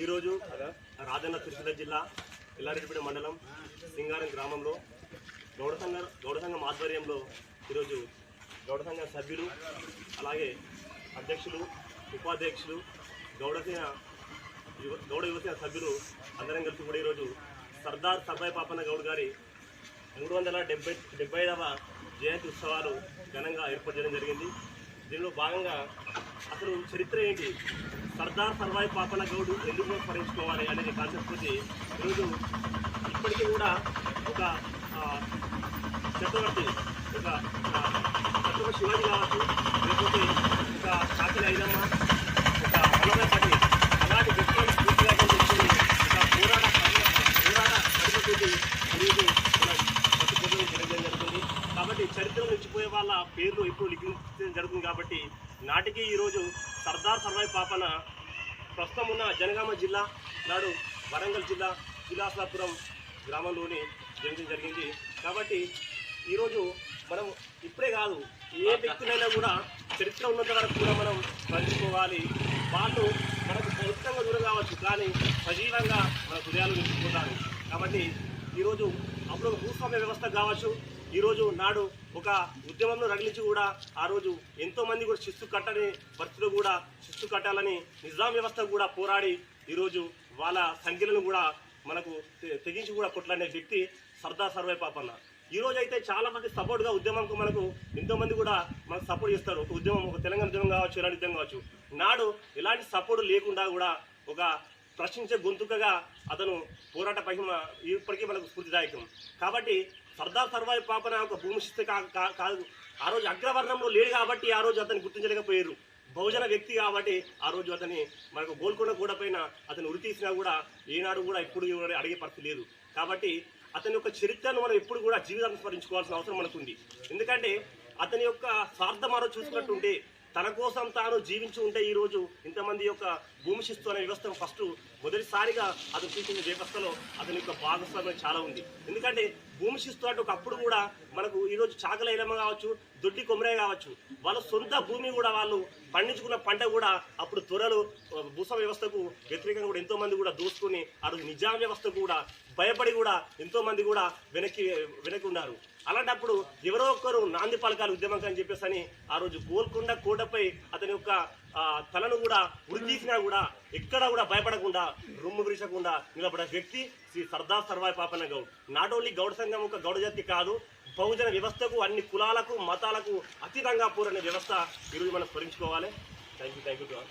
ఈరోజు రాజన్న సిరిసిల్ల జిల్లా పిల్లారెడ్డిపేట మండలం సింగారం గ్రామంలో గౌడ సంఘ గౌడ సంఘం ఆధ్వర్యంలో ఈరోజు గౌడ సంఘ సభ్యులు అలాగే అధ్యక్షులు ఉపాధ్యక్షులు గౌడసేన యువ గౌడ యువసేన సభ్యులు అందరం కలిసి కూడా ఈరోజు సర్దార్ సర్వాయి పాపన్న గౌడ్ గారి మూడు వందల డెబ్బై డెబ్బై ఐదవ జయంతి ఉత్సవాలు ఘనంగా ఏర్పాటు చేయడం జరిగింది. దీనిలో భాగంగా అసలు చరిత్ర ఏంటి? సర్దార్ సర్వాయి పాపన్న గౌడు ఎందుకు స్మరించుకోవాలి అనేది కాన్సెప్ట్ తోటి ఈరోజు ఇప్పటికీ కూడా ఒక చక్రవర్తి ఒక ఆ, ఛత్రపతి శివాజీ కావచ్చు లేకపోతే ఒక కాకిల ఐదమ్మ ఒక వల్లభాయ్ పటేల్ అలాంటి వ్యక్తులను పూర్తిగా తీసుకొని ఒక పోరాట పోరాట పడిపోతుంది ఈరోజు మనం బతుకులు జరగడం జరుగుతుంది చరిత్ర మర్చిపోయే వాళ్ళ పేర్లు ఇప్పుడు లిఖించడం జరుగుతుంది కాబట్టి నాటికి ఈరోజు సర్దార్ సర్వాయి పాపన ప్రస్తుతం ఉన్న జనగామ జిల్లా నాడు వరంగల్ జిల్లా విలాసాపురం గ్రామంలోని జరగడం జరిగింది. కాబట్టి ఈరోజు మనం ఇప్పుడే కాదు ఏ వ్యక్తులైనా కూడా చరిత్ర ఉన్నంత వరకు కూడా మనం పంచుకోవాలి. వాళ్ళు మనకు భౌతికంగా దూరం కావచ్చు కానీ సజీవంగా మన హృదయాలు నిలుచుకుంటారు కాబట్టి ఈరోజు అప్పుడు భూస్వామ్య వ్యవస్థ కావచ్చు ఈరోజు నాడు ఒక ఉద్యమంలో రగిలించి కూడా ఆ రోజు ఎంతో మంది కూడా శిస్తు కట్టని పరిస్థితిలో కూడా శిస్తు కట్టాలని నిజాం వ్యవస్థ కూడా పోరాడి ఈరోజు వాళ్ళ సంఖ్యలను కూడా మనకు తె- తెగించి కూడా కొట్లాడిన వ్యక్తి సర్దార్ సర్వే పాపన్న. ఈ రోజు అయితే చాలా మంది సపోర్ట్గా ఉద్యమంకు మనకు ఎంతో మంది కూడా మనకు సపోర్ట్ చేస్తారు. ఒక ఉద్యమం ఒక తెలంగాణ ఉద్యమం కావచ్చు ఇలాంటి ఉద్యమం కావచ్చు. నాడు ఎలాంటి సపోర్ట్ లేకుండా కూడా ఒక ప్రశ్నించే గొంతుకగా అతను పోరాట మహిమ ఇప్పటికీ మనకు స్ఫూర్తిదాయకం. కాబట్టి సర్దార్ సర్వాయి పాపన ఒక భూమిశిస్తే కా- కాదు ఆ రోజు అగ్రవర్ణంలో లేడు కాబట్టి ఆ రోజు అతన్ని గుర్తించలేకపోయారు. బహుజన వ్యక్తి కాబట్టి ఆ రోజు అతని మనకు గోల్కొండ గూడ పైన అతను ఉరి తీసినా కూడా ఏనాడు కూడా ఎప్పుడు కూడా అడిగే పరిస్థితి లేదు. కాబట్టి అతని యొక్క చరిత్రను మనం ఎప్పుడు కూడా జీవితాన్ని స్మరించుకోవాల్సిన అవసరం మనకుంది. ఎందుకంటే అతని యొక్క స్వార్థం ఆరో చూసుకున్నట్టుంటే తన కోసం తాను జీవించి ఉంటే ఈ రోజు ఇంతమంది యొక్క భూమి శిస్తు అనే వ్యవస్థను ఫస్ట్ మొదటిసారిగా అతను చూసిన వ్యవస్థలో అతని యొక్క భాగస్వామ్యం చాలా ఉంది. ఎందుకంటే భూమి శిస్తు అంటే ఒకప్పుడు కూడా మనకు ఈరోజు రోజు చాకలైలమ్మ కావచ్చు దొడ్డి కొమరే కావచ్చు వాళ్ళ సొంత భూమి కూడా వాళ్ళు పండించుకున్న పంట కూడా అప్పుడు త్వరలు భూస్వామ వ్యవస్థకు వ్యతిరేకంగా కూడా ఎంతోమంది కూడా దూసుకుని ఆ రోజు నిజాం వ్యవస్థ కూడా భయపడి కూడా ఎంతోమంది కూడా వెనక్కి వెనక్కి ఉన్నారు. అలాంటప్పుడు ఎవరో ఒక్కరు నాంది పలకాలు ఉద్యమం అని చెప్పేసి అని ఆ రోజు గోల్కొండ కోటపై అతని యొక్క ఆ, తలను కూడా ఉరి తీసినా కూడా ఎక్కడా కూడా భయపడకుండా రొమ్ము విరిచకుండా నిలబడే వ్యక్తి శ్రీ సర్దార్ సర్వాయి పాపన్న గౌడ్. నాట్ ఓన్లీ గౌడ సంఘం ఒక గౌడ జాతి కాదు బహుజన వ్యవస్థకు అన్ని కులాలకు మతాలకు అతీతంగా పూరని వ్యవస్థ ఈరోజు మనం స్మరించుకోవాలి. Thank you thank you